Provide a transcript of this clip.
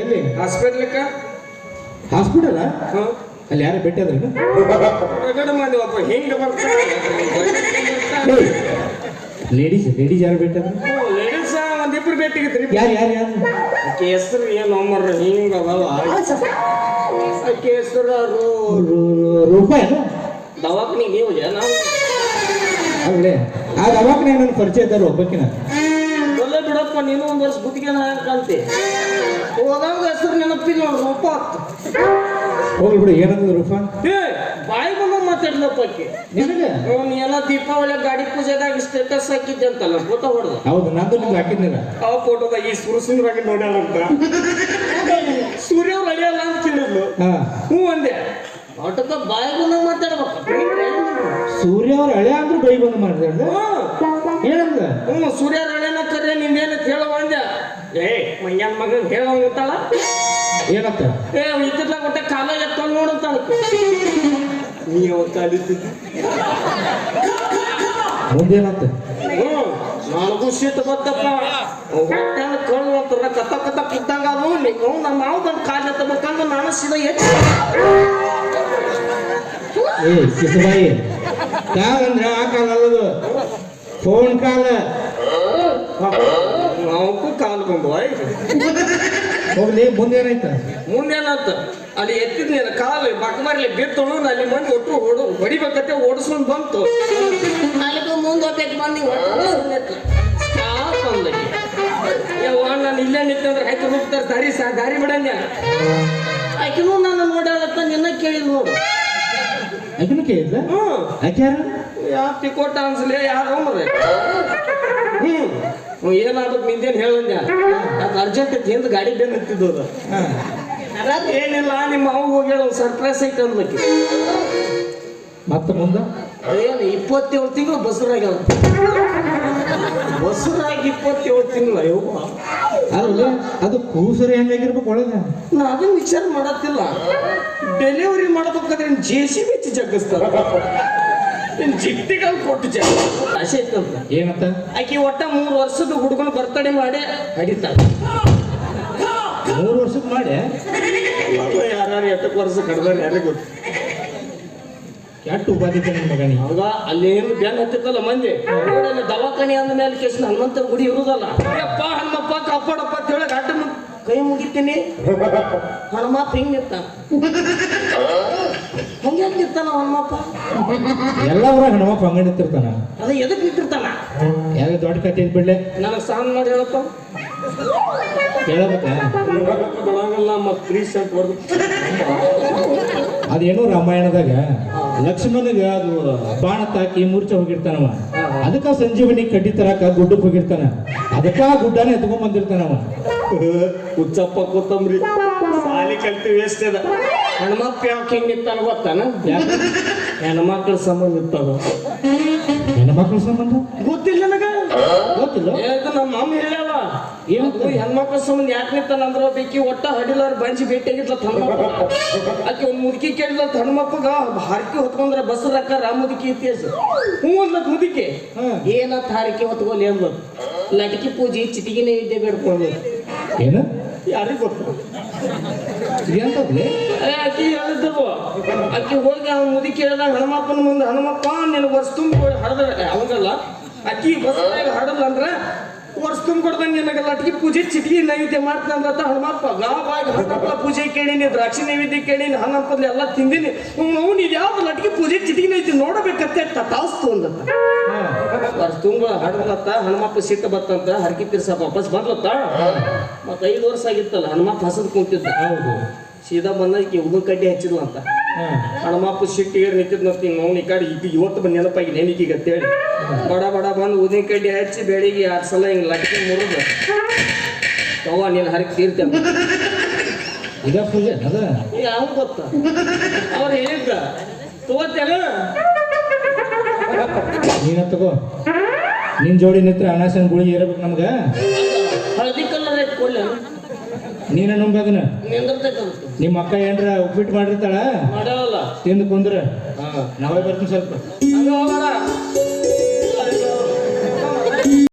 ಎಲ್ಲಿ? ಹಾಸ್ಪಿಟ್ಲಕ್ಕ? ಹಾಸ್ಪಿಟಲ್? ಅಲ್ಲಿ ಯಾರು ಭೇಟಿ ಅದ್ರ ಮಂದಿ ಒಬ್ಬ ಹಿಂಗ ಬರ್ತಾರೆ ಲೇಡೀಸ್ ಲೇಡೀಸ್ ಯಾರು ಭೇಟಿ ಅದ್ರ ಲೇಡೀಸ್ ಒಂದಿಬ್ರು ಭೇಟಿಗಿದ್ರಿ. ಯಾರು ಯಾರು ಯಾರು? ಆಕೆ ಹೆಸರು ಏನು ಅಮ್ಮರ ಹಿಂಗ ಅದಲ್ಲ ಆಕೆ ಹೆಸರು ರೂಪಾಯಿ ದವಾಖಾನಿಗೆ ನೀವು ಆ ದವಾಖಾನೆ ನನ್ನ ಪರಿಚಯ ಇದ್ದಾರೆ ಒಬ್ಬಕ್ಕಿನ ಬಿಡಪ್ಪ ನೀನು ಒಂದು ವರ್ಷ ಗುತ್ತಿಗೆ ಕಾಂತಿ ಹೋದಾಗ ಹೆಸರು ನೆನಪಿಲ್ಲ ನೋಡು ರೂಪ ಹೋಗ್ಲಿ ಬಿಡು ಏನಂತದ ರೂಪಾ? ಏ ಬಾಯಿ ಬಂದ ಮಾತಾಡ್ಲಪ್ಪ ಆಕೆ. ನಿನಗೆ? ಅವ್ನು ಏನೋ ದೀಪಾವಳಿ ಗಾಡಿ ಪೂಜೆದಾಗ ಸ್ಟೇಟಸ್ ಹಾಕಿದ್ದೆ ಅಂತಲ್ಲ ಫೋಟೋ ಹೊಡೆದ. ಹೌದು ನಂದು ನಿಮ್ಗೆ ಹಾಕಿದ್ದೀರ? ಆ ಫೋಟೋದಾಗ ಈ ಸುರಸಿನರಾಗಿ ನೋಡ್ಯಾಳ ಅಂತ. ಸೂರ್ಯ ಅವ್ರು ಅಳಿಯಲ್ಲ ಅಂತ ಕೇಳಿದ್ಲು ಹಾ. ಹ್ಞೂ ಅಂದೆ. ಒಟ್ಟಕ್ಕ ಬಾಯಿ ಬಂದಾಗ ಮಾತಾಡ್ಬೇಕು. ಸೂರ್ಯ ಅವ್ರ ಹಳೆ ಅಂದ್ರೆ ಬೈ ಬಂದು ಮಾಡಿದ್ರೆ ಏನಂದ? ಹ್ಞೂ ಸೂರ್ಯ ಹಳೆನ ಕರೆ ನಿಂದೇನಂತ ಹೇಳುವ ಅಂದೆ. ಏ ಮಂಗ್ಯಾನ ಮಗನ್ ಹೇಳೋ ಅಂತಾಳ ಏನಂತ? ಏ ಇದ್ದಿದ್ಲಾಗ ಒಟ್ಟೆ ಕಾಲ ಎತ್ತೊಂಡು ನೋಡಂತಾಳ ನೀ ಅವತ್ತು ಅಲಿತಿದ್ದಿ ಮುಂದೇನಂತ? ಹ್ಞೂ ನನಗೂ ಸಿಟ್ಟು ಬತ್ತಪ್ಪ. ಹೊಟ್ಟೆನ ಕಳು ಅಂತಾರ ಕತ್ತ ಕತ್ತ ಕುದ್ದಂಗ ಅದು. ನೀವು ನಮ್ಮ ಮಾವು ಬಂದು ಕಾಲು ಎತ್ತಬೇಕಂದ್ರೆ ನಾನು ಸೀದಾ ಹೆಚ್ಚು ಏ ಸಿಸುಬಾಯಿ ಯಾವಂದ್ರ ಆ ಕಾಲ ಅಲ್ಲದು. ಫೋನ್ ಕಾಲ. ನಾವಕ್ಕೂ ಕಾಲು ಬಂದು ಹೋಗ್ಲಿ ಮುಂದೇನಾಯ್ತ? ಮುಂದೇನಂತ ಅಲ್ಲಿ ಎತ್ತಿದ್ನೇನ ಕಾಲು ಬಕ್ಮಾರ್ಲಿ ಬಿತ್ತಳು ಅಲ್ಲಿ ಮಂದಿ ಒಟ್ಟು ಓಡು ಹೊಡಿಬೇಕತ್ತೆ ಓಡಿಸ್ಕೊಂಡ್ ಬಂತು. ಅಲ್ಲಿಗೂ ಮುಂದೆ ಹೋಗ್ಬೇಕು ಬಂದು ಬಂದಕ್ಕೆ ಯವ್ವ ನಾನು ಇಲ್ಲೇ ನಿಂತಂದ್ರೆ ಆಯ್ತು ಹೋಗ್ತಾರೆ. ದಾರಿ ಸಾ ದಾರಿ ಬಿಡಂಗ ಆಕಿನೂ ನಾನು ನೋಡಾಳತ್ತ ನಿನ್ನ ಕೇಳಿದ್ ನೋಡು. ಅದನ್ನ ಕೇಳಿದ್ಲ? ಹ್ಮ್. ಯಾ ಯಾವ ಟಿಕೋಟ ಅನ್ಸಲಿ? ಯಾರು? ಮರೆ ಮಿಂದೇನ್ ಏನಾಗ್ಬೇಕು ನಿಂದೇನು ಅದು ಅರ್ಜೆಂಟ್ ಐತಿ? ಹಿಂದೆ ಗಾಡಿ ಬೆನ್ನು ಹತ್ತಿದ್ದು ಅದು. ಏನಿಲ್ಲ ನಿಮ್ಮ ಅವ್ ಹೋಗ್ಯಾಳ ಒಂದು ಸರ್ಪ್ರೈಸ್ ಐತೆ ಅನ್ಬೇಕು ಮತ್ತೆ ಮುಂದ? ಏನು ಇಪ್ಪತ್ತೇಳು ತಿಂಗಳು ಬಸ್ರಾಗ ಬಸರಾಗಿ ಇಪ್ಪತ್ತೇಳು ತಿಂಗಳು ಅಯ್ಯೋ. ಅಲ್ಲ ಅದು ಕೂಸರಿ ಹೆಂಗಾಗಿರ್ಬೇಕು ಒಳಗ ನಾ ಅದನ್ನ ವಿಚಾರ ಮಾಡತ್ತಿಲ್ಲ. ಡೆಲಿವರಿ ಮಾಡ್ಬೇಕಾದ್ರೆ ಜೆ ಸಿ ಬಿ ಜಗ್ಗಿಸ್ತಾರ. ಜಿಟ್ಟಿಗಳು ಕೊಟ್ಟು ಆಸೆ ಐತಂತ ಏನಂತ ಆಕಿ ಒಟ್ಟ ಮೂರು ವರ್ಷದ ಹುಡುಗನ ಬರ್ತಡೆ ಮಾಡಿ ಹಡಿತಾಳ ಮೂರು ವರ್ಷದ ಮಾಡಿ? ಯಾರು ಎಟ್ಟಕ್ಕೆ ವರ್ಷ ಕಡ್ದಾರ ಯಾರಿಗೆ ಗೊತ್ತು. ಕೆಟ್ಟ ಉಪಾಧಿ ನನ್ನ ಮಗನಿ ಹೌದ? ಅಲ್ಲೇನು ಬೆನ್ ಹತ್ತಿತ್ತಲ್ಲ ಮಂದಿ? ನೋಡಲ್ಲ ದವಾಖಾನೆ ಅಂದ ಮೇಲೆ ಕೇಸ್ ಹನುಮಂತರ ಗುಡಿ ಇರುದಲ್ಲ. ಅಪ್ಪ ಹನುಮಪ್ಪ ಕಾಪಾಡಪ್ಪ ಅಂತ ಹೇಳಿ ಅಡ್ಡ ಕೈ ಮುಗಿತೀನಿ. ಹನುಮಪ್ಪ ಹಿಂಗ್ ನಿಂತ. ಹಂಗೆ ನಿಂತಾನ ಹನುಮಪ್ಪ? ಎಲ್ಲ ಊರಾಗ ಹೆಣ್ಮಕ್ಳು ಹಂಗ ನಿಂತಿರ್ತಾನ ಅದ ಎದಕ್ ನಿಂತಿರ್ತಾನ ಯಾವ ದೊಡ್ಡ ಕತೆ ಇದ್ ಬಿಡ್ಲೆ? ನನಗೆ ಸಾಂಗ್ ಮಾಡಿ ಹೇಳಪ್ಪ. ಕೇಳಬೇಕ? ಬೆಳಗಲ್ಲ ಮತ್ತೆ ಫ್ರೀ ಸೆಟ್ ಹೊಡೆದು ಅದೇನೋ ರಾಮಾಯಣದಾಗ? ಲಕ್ಷ್ಮಣಗ ಅದು ಬಾಣ ತಾಕಿ ಮೂರ್ಛೆ ಹೋಗಿರ್ತಾನವ. ಅದಕ್ಕ ಸಂಜೀವನಿ ಕಡ್ಡಿ ತರಾಕ ಗುಡ್ಡಕ್ಕೆ ಹೋಗಿರ್ತಾನ. ಅದಕ್ಕ ಗುಡ್ಡಾನ ಗುಡ್ಡನ ಎತ್ಕೊಂಡ್ ಬಂದಿರ್ತಾನವ. ಹುಚ್ಚಪ್ಪ ಕೊತ್ತಂಬ್ರಿ. ಸಾಲಿ ಕಲ್ತಿ ವೇಸ್ಟ್ ಅದ. ಹೆಣ್ಮಕ್ಳು ಯಾಕೆ ಹೆಂಗ್ ನಿಂತಾನ ಗೊತ್ತಾನ? ಹೆಣ್ಮಕ್ಳ ಸಂಬಂಧ ನಿಂತದ ಹೆಣ್ಮಕ್ಳ ಸಂಬಂಧ? ಗೊತ್ತಿಲ್ಲ ನನಗ. ಗೊತ್ತಿಲ್ಲ. ಹೇಳ್ದ ನಮ್ಮ ಅಮ್ಮ ಹೇಳ್ಯಾವ ಇವತ್ತು ಹೆಣ್ಮಕ್ಳ ಸಂಬಂಧ ಯಾಕೆ ನಿಂತಾನ ಅಂದ್ರೆ ಬೇಕಿ ಒಟ್ಟ ಹಡಿಲಾರ ಬಂಜಿ ಭೇಟಿಯಾಗಿದ್ಲ ಹೆಣ್ಮಕ್ಳು ಆಕೆ ಒಂದು ಮುದುಕಿ ಕೇಳಿದ್ಲ ಹೆಣ್ಮಕ್ಳಗ ಹಾರಿಕೆ ಹೊತ್ಕೊಂಡ್ರ ಬಸ್ ರಕ್ಕ ಮುದುಕಿ ಇತಿಹಾಸ ಹ್ಞೂ ಅಂದ್ಲತ್ ಮುದುಕಿ. ಹಾ. ಏನತ್ ಹಾರಿಕೆ ಹೊತ್ಕೊಲಿ ಅಂದ್ಲತ್ ಲಟಕಿ ಪೂಜೆ ಚಿಟಿಗಿನೇ ಇದ್ದೇ ಬೇಡ್ಕೊಂಡು ಏನು? ಯಾರಿಗೆ ಗೊತ್ತು ಎಂತದ್ಲೆ ಏ, ಆಕಿ ಹೇಳಿದ್ದವು ಆಕಿ ಹೋಗಿ ಅವ್ನ ಮುದಿ ಕೇಳಿದಾಗ ಹನುಮಪ್ಪನ ಮುಂದೆ ಹನುಮಪ್ಪ ನಿನ್ನ ವರ್ಷ ತುಂಬ ಹಡದ ಅವಂಗಲ್ಲ ಅಕ್ಕಿ ಬಸ್ನಾಗ ಹಡಲ್ಲ ಅಂದ್ರೆ ವರ್ಷ ತುಂಬ ಕೊಡ್ದಂಗೆ ನಿನಗೆ ಲಟ್ಕಿ ಪೂಜೆ ಚಿಟ್ಕಿ ನೈವೇದ್ಯ ಮಾಡ್ತಾನಂದ್ರ ಹನುಮಪ್ಪ. ಗಾವಾಗಿ ಹನುಮಪ್ಪ ಪೂಜೆ ಕೇಳೀನಿ ದ್ರಾಕ್ಷಿ ನೈವೇದ್ಯ ಕೇಳೀನಿ ಹನುಮಪ್ಪಲ್ಲಿ ಎಲ್ಲ ತಿಂದೀನಿ. ಅವ್ನು ಇದು ಯಾವ್ದು ಪೂಜೆ ಚಿಟ್ಕಿ ನೈತಿ ನೋಡಬೇಕತ್ತೆ ತಾಸ್ತು ಅಂದತ್ತ. ವರ್ಷ ತುಂಬ ಹಡದತ್ತ ಹನುಮಪ್ಪ ಸಿಟ್ಟು ಬತ್ತಂತ ಹರಕಿ ತೀರ್ಸ ವಾಪಸ್ ಬಂದ್ಲತ್ತ ಮತ್ತೆ ಐದು ವರ್ಷ ಆಗಿತ್ತಲ್ಲ ಹನುಮಪ್ಪ ಹಸದ್ ಕುಂತಿದ್ದ. ಹೌದು. ಸೀದಾ ಬಂದಕ್ಕೆ ಉದು ಕಡ್ಡಿ ಹಚ್ಚಿದ್ಲ ಅಂತ. ಹಣಮಪ್ಪ ಸಿಟ್ಟಿಗೆ ನಿಂತಿದ್ನಂತ ಅವ್ನು ಈ ಕಡೆ ಈಗ ಇವತ್ತು ಬಂದು ನೆನಪಾಗಿ ನೆನಕೀಗ ಅಂತೇಳಿ. ಬಡ ಬಡ ಬಂದು ಉದಿನ ಕಡ್ಡಿ ಹಚ್ಚಿ ಬೆಳಿಗ್ಗೆ ಆರು ಸಲ ಹಿಂಗೆ ಲಟ್ಟಿ ಮುರಿದು. ಅವ್ವ ನೀನು ಹರಕೆ ತೀರ್ತೇನೆ ಇದ ಪೂಜೆ ಅದ? ಯಾವ ಗೊತ್ತ? ಅವ್ರು ಹೇಳಿದ್ದ. ತಗೋತೇನ ನೀನ ತಗೋ. ನಿನ್ ಜೋಡಿ ನಿತ್ರ ಅನಾಸನ್ ಗುಳಿ ಇರಬೇಕು ನಮ್ಗ? ಹಳದಿ ಕಲರ್ ಕೊಲ್ಲ. ನೀನ ನಂಬದನ ನಿಮ್ಮ ಅಕ್ಕ ಏನ್ರ ಉಪ್ಪಿಟ್ಟು ಮಾಡಿರ್ತಾಳ? ತಿಂದು ಕುಂದ್ರ. ನಾವೇ ಬರ್ತೀನಿ ಸ್ವಲ್ಪ.